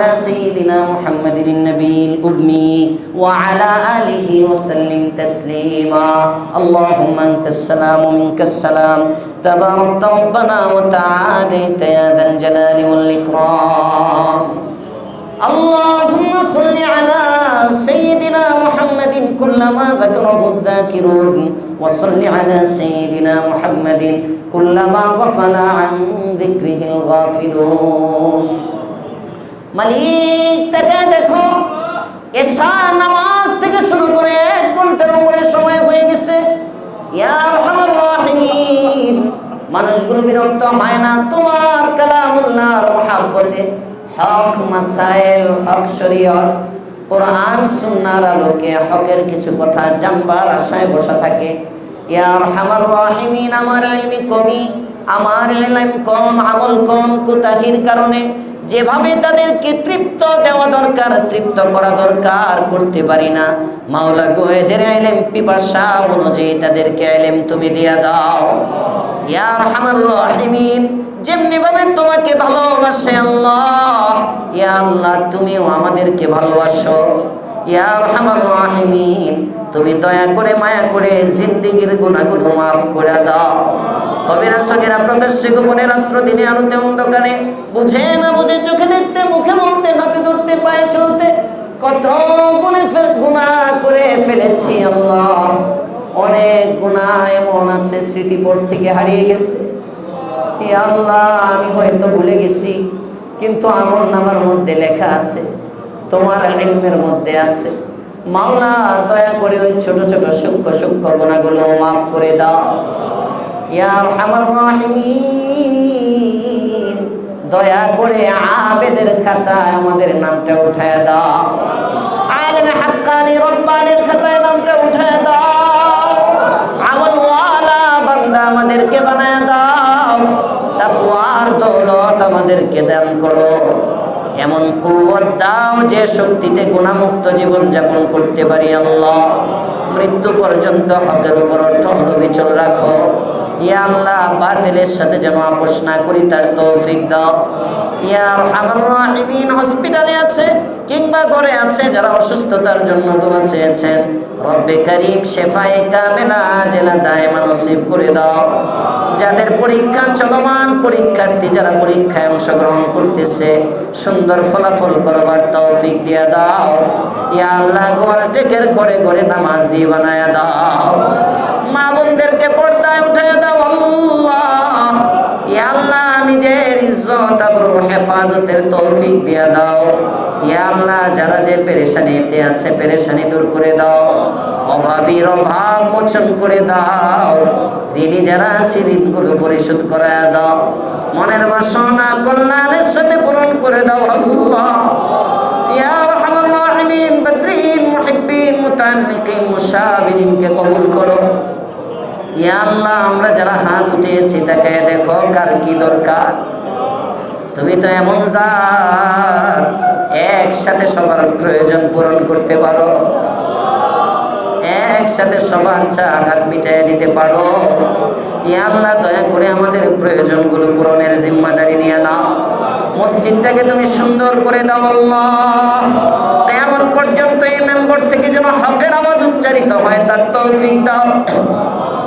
سيدنا محمد النبي الأمي وعلى آله وسلم تسليما. اللهم أنت السلام منك السلام. تباركت ربنا وتعاليت يا ذا الجلال والإكرام. اللهم صل على سيدنا محمد كلما ذكره الذاكرون. وصل على سيدنا محمد كلما غفل عن ذكره الغافلون. মালিক, তাকে দেখো। এশা নামাজ থেকে শুরু করে এক ঘণ্টার উপরে সময় হয়ে গেছে। মানুষগুলো বিরক্ত হয় না। তোমার কালামুল্লাহর মহাব্বতে হক মাসাইল, হক শরীয়ত, কোরআন, সুন্নার আলোকে হকের কিছু কথা জানবার আশায় বসা থাকে। ইয়ার হামার রাহিমিন, আমার ইলমি কমি, আমার ইলম কম, আমল কম, কুতাহির কারণে যেভাবে তাদেরকে তৃপ্ত দেওয়া দরকার, তৃপ্ত করা দরকার, করতে পারি না। মাওলা গো আইলেম পিপাসা অনুযায়ী তাদেরকে আইলেম তুমি দিয়া দাও। ইয়ার হামার রহিমিন যেমনি ভাবে তোমাকে ভালোবাসে আল্লাহ, ইয়া আল্লাহ, তুমিও আমাদেরকে ভালোবাসো। ইয়ার হামার রহিমিন তুমি দয়া করে মায়া করে জিন্দিগির গুণাগুলো মাফ করে দাও। কবিরা সগেরা প্রকাশ্যে গোপনে রাত্র দিনে আলোতে অন্ধকারে বুঝে না বুঝে চোখে দেখতে, মুখে বলতে, হাতে ধরতে, পায়ে চলতে কত গুণে গুণা করে ফেলেছি আল্লাহ। অনেক গুণা এমন আছে স্মৃতিপট থেকে হারিয়ে গেছে। আল্লাহ, আমি হয়তো ভুলে গেছি, কিন্তু আমার নামার মধ্যে লেখা আছে, তোমার ইলমের মধ্যে আছে। মাওলা, দয়া করে ওই ছোট ছোট সূক্ষ্ম সূক্ষ্ম গুণাগুলো মাফ করে দাও। ইয়া আরহামার রাহিমিন, দয়া করে আবেদের খাতায় আমাদের নামটা উঠায় দাও। আলেম হাক্কানি রব্বানির খাতায় নামটা উঠায় দাও। আমল ওয়ালা বান্দা আমাদেরকে বানায় দাও। তাকওয়ার দৌলত আমাদেরকে দান করো। এমন কুয়াত দাও যে শক্তিতে গুণামুক্ত জীবন যাপন করতে পারি আল্লাহ। মৃত্যু পর্যন্ত হকের উপর অটল বিচল রাখো। ইয়া আল্লাহ, বাতিলের সাথে যেন আপোষ না করি তার তৌফিক দাও। ইয়া আমার রাহিমিন, হসপিটালে আছে কিংবা ঘরে আছে, যারা অসুস্থতার জন্য দোয়া চেয়েছেন। রব্বে করিম শেফায়ে কামেলা জেলা দায়মা নসিব করে দাও। যাদের পরীক্ষা চলমান, পরীক্ষার্থী যারা পরীক্ষায় অংশগ্রহণ করতেছে, সুন্দর ফলাফল করবার তৌফিক দিয়া দাও। ইয়া আল্লাহ, গোয়াল ঘরে ঘরে নামাজি বানায়া দাও। মা বোনদেরকে পর্দায় উঠে দাও, আল্লাহ। ইয়া আল্লাহ, নিজের ইজ্জত হেফাজতের তৌফিক দিয়া দাও। ইয়া আল্লাহ, যারা যে পেরেশানিতে আছে, পেরেশানি দূর করে দাও, অভাবীর অভাব মোচন করে দাও, দিনই যারা আছে ঋণগুলো পরিশোধ করে দাও, মনের বাসনা কল্যাণের সাথে পূরণ করে দাও আল্লাহ। ইয়া বদরিন কবুল করো। আমরা যারা হাত তাকে দেখো কার কি দরকার। তুমি তো এমন জাত। একসাথে সবার প্রয়োজন পূরণ করতে পারো। একসাথে সবার চা হাত মিটাই দিতে পারো। ইয়া আল্লাহ, দয়া করে আমাদের প্রয়োজনগুলো পূরণের জিম্মাদারি নিয়ে নাও। মসজিদটাকে তুমি সুন্দর করে দাও আল্লাহ। পর্যন্ত এই মেম্বর থেকে যেন হকের আওয়াজ উচ্চারিত হয়, তার তৌফিক দাও।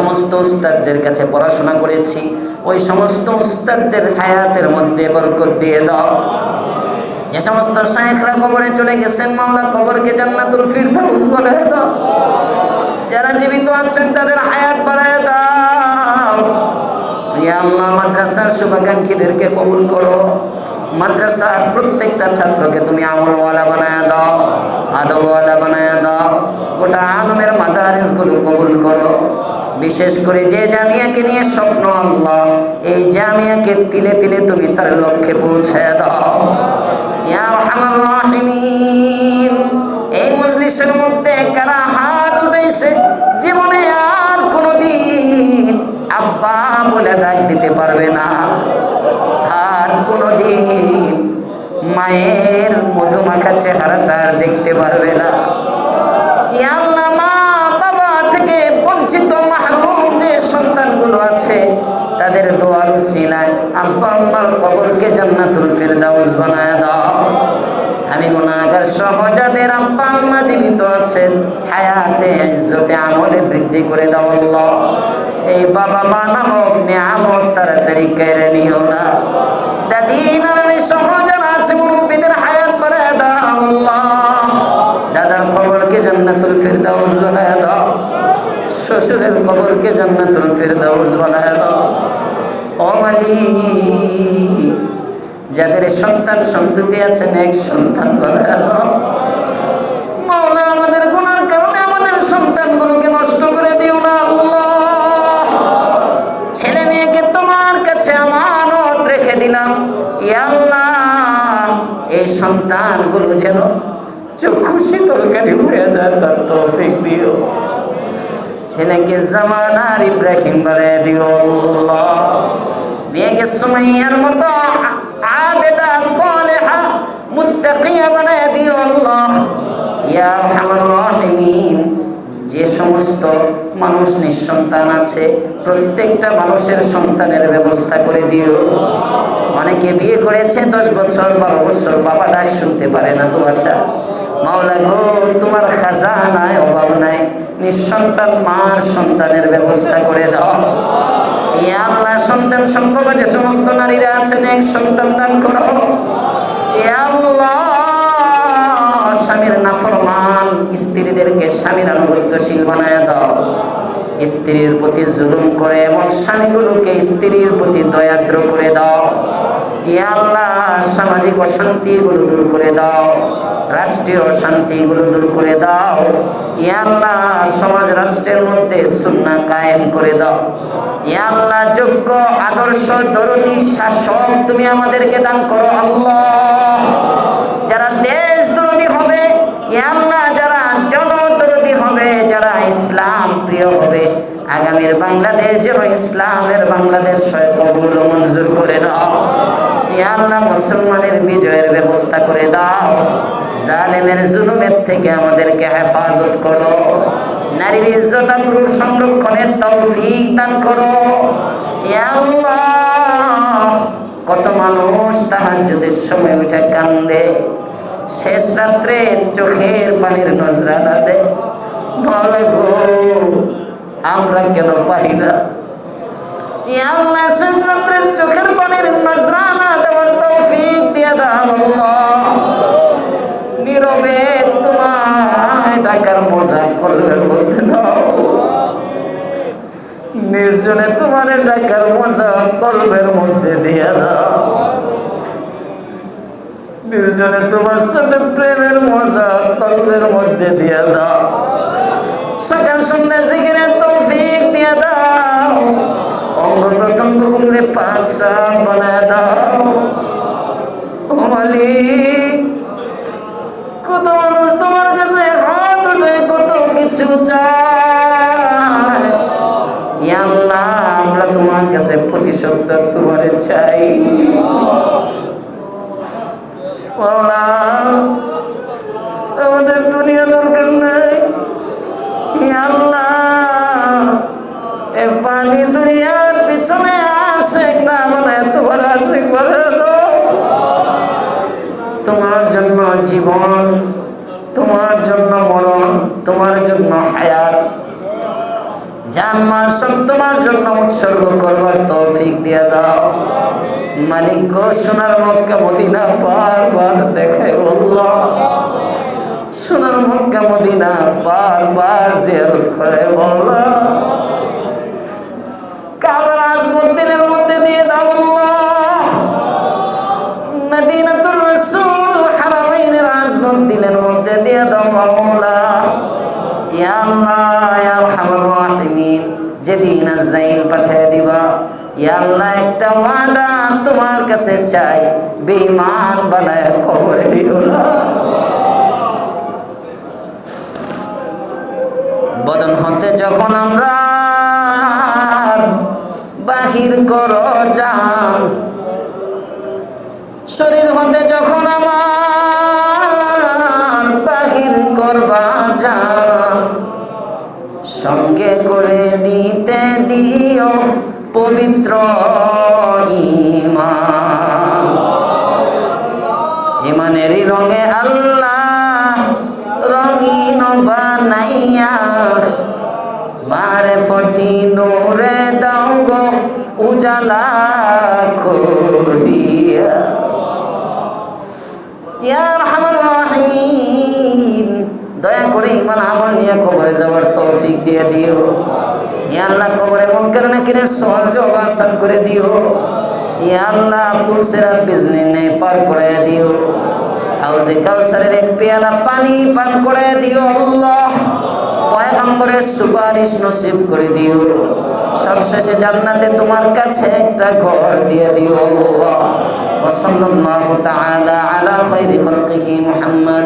সমস্ত উস্তাদদের কাছে পড়াশোনা করেছি। ওই সমস্ত উস্তাদদের হায়াতের মধ্যে বরকত দিয়ে দাও। যে সমস্ত শায়েখরা কবরে চলে গেছেন, মাওলা কবরকে জান্নাতুল ফিরদাউস বানায় দাও। যারা জীবিত আছেন, তাদের হায়াত বাড়ায় দাও। ইয়া আল্লাহ, মাদ্রাসার শুভাকাঙ্ক্ষীদেরকে কবুল করো। মাদ্রাসার প্রত্যেকটা ছাত্রকে তুমি আমলওয়ালা বানায় দাও, আদবওয়ালা বানায় দাও। গোটা আলমের মাদারিসগুলো কবুল করো। বিশেষ করে যে জামিয়াকে নিয়ে স্বপ্ন আল্লাহ, এই জামিয়াকে তিলে তিলে তুমি তার লক্ষ্যে পৌঁছে দাও। এই মজলিস দেশের মধ্যে কারা হাত উঠেছে জীবনে আর কোনোদিন আব্বা বলে ডাক দিতে পারবে না। আর কোনোদিন মায়ের মধুমাখা চেহারাটা আর দেখতে পারবে না। দোয়ার উসিলায় আব্বা আম্মার কবরকে জান্নাতুল ফিরদাউস বানায় দাও। আমি গুনাহগার সহ যাদের আব্বা আম্মা জীবিত আছেন। হায়াতে, ইজ্জতে, আমলে বৃদ্ধি করে দাও আল্লাহ। এই বাবা মা নামক নিয়ামত তাড়াতাড়ি কেড়ে নিও না। দাদি নানি সহ যারা আছে, মুরব্বীদের হায়াত বাড়ায় দাও আল্লাহ। দাদার খবরকে জান্নাতুল ফিরদাউস বানায় দাও। শ্বশুরের খবরকে জান্নাতুল ফিরদাউস বানায় দাও। যাদের সন্তান সন্ততি আছেন এক সন্তান মাওলা, আমাদের গুনার কারণে আমাদের সন্তানগুলোকে নষ্ট করে দিও না আল্লাহ। ছেলে মেয়েকে তোমার কাছে আমানত রেখে দিলাম। ইয়া আল্লাহ, এই সন্তানগুলো যেন চক্ষু শীতলকারী হয়ে যায়, তার তৌফিক দিও। ছেলেকে জামানার ইব্রাহিম বানায় দিও মেয়েকে সুমাইয়ার মতো আবেদা, সালেহা, মুত্তাকিয়া বানায় দিও আল্লাহ। ইয়া আরহামার রাহিমিন, যে সমস্ত মানুষ নিঃসন্তান আছে, প্রত্যেকটা মানুষের সন্তানের ব্যবস্থা করে দিও। অনেকে বিয়ে করেছে দশ বছর, বারো বছর, বাবা ডাক শুনতে পারে না তো আচ্ছা। মাওলা গো, তোমার খাজানায় অভাব নাই। নিঃসন্তান মার সন্তানের ব্যবস্থা করে দাও। আল্লাহ, সন্তান সম্ভব যে সমস্ত নারীরা আছেন এক সন্তান দান করো। আল্লাহ, স্বামীর নাফরমান স্ত্রীদেরকে স্বামীর আনুগত্যশীল বানায় দাও। স্ত্রীর প্রতি জুলুম করে এমন স্বামীগুলোকে স্ত্রীর প্রতি দয়াদ্র করে দাও। ইয়া আল্লাহ, সামাজিক অশান্তিগুলো দূর করে দাও, রাষ্ট্রীয় শান্তিগুলো দূর করে দাও। ইয়া আল্লাহ, সমাজ রাষ্ট্রের মধ্যে সুন্নাহ কায়েম করে দাও। ইয়া আল্লাহ, যোগ্য, আদর্শ, দরদি, শাসক, তুমি আমাদেরকে দান করো আল্লাহ। যারা দেশ দরদি হবে ইয়া আল্লাহ, যারা জনদরদি হবে, যারা ইসলাম প্রিয় হবে, আগামীর বাংলাদেশ যেন ইসলামের বাংলাদেশ কবুল মঞ্জুর করে দাও আল্লাহ মুসলমানের বিজয়ের ব্যবস্থা করে দাও। জালেমের জুলুমের থেকে আমাদেরকে হেফাজত করো। নারীর ইজ্জত আবরুর সংরক্ষণের তৌফিক দান করো। কত মানুষ তাহাজ্জুদের সময় উঠে কান্দে। শেষ রাত্রে চোখের পানির নজরানা দে বলে গো, আমরা কেন পাই না? চোখের পানির নজরানা দেওয়ার তৌফিক দিয়ে দাও নীরবে তোমায় ডাকার মজা কলবের মধ্যে দাও। নির্জনে তোমার ডাকার মজা কলবের মধ্যে দিয়ে দাও। নির্জনে তোমার সাথে প্রেমের মজা কলবের মধ্যে দিয়ে দাও। সকাল সন্ধ্যা জিকিরের তৌফিক সাপ বানায় দাও। ও কত মানুষ তোমার কাছে হাত উঠে কত কিছু চায়। আল্লাহ, আমরা তোমার কাছে প্রতিশোধ তোমার চাই। আমাদের দুনিয়া দরকার নাই। আল্লাহ, এ পানি দুনিয়ার পিছনে না আসে তোমার জন্য জীবন, তোমার জন্য মরণ, তোমার জন্য হায়াত। জানমাল সব তোমার জন্য উৎসর্গ করবার তৌফিক দিয়ে দাও। মালিক গো, সোনার মক্কা মদিনা বারবার দেখে আল্লাহ। সোনার মক্কা মদিনা বারবার জিয়ারত করে আল্লাহ। কাবার আজমত দিলের মধ্যে দিয়ে দাও আল্লাহ। যেদিন পাঠিয়ে দিবা একটা ওয়াদা তোমার কাছে চাই। বানায় বদন হতে যখন আমরা বাহির কর যান, শরীর হতে যখন আমার যান সঙ্গে করে দিতে দিও পবিত্র ইমান ইমানেরই রঙে আল্লাহ রঙিন বানাইয়া মারে ফতি নূরে দাও গো উজালা করিয়া। ইয়া রাহিমিন দয়া করে ইমান আমল নিয়ে খবরে যাওয়ার তৌফিক দিয়ে দিও ইয়া আল্লাহ খবরে মুনকার নাকিরের সহজ আসান করে দিও ইয়া আল্লাহ পুলসিরাত বিজনি নে পার করে দিও হাউজে কাউসারের এক পেয়ালা পানি পান করে দিও আল্লাহ পয়গম্বরের সুপারিশ নসিব করে দিও সবশেষে জান্নাতে তোমার কাছে একটা ঘর দিয়ে দিও আল্লাহ وصلى الله تعالى على خير خلقه محمد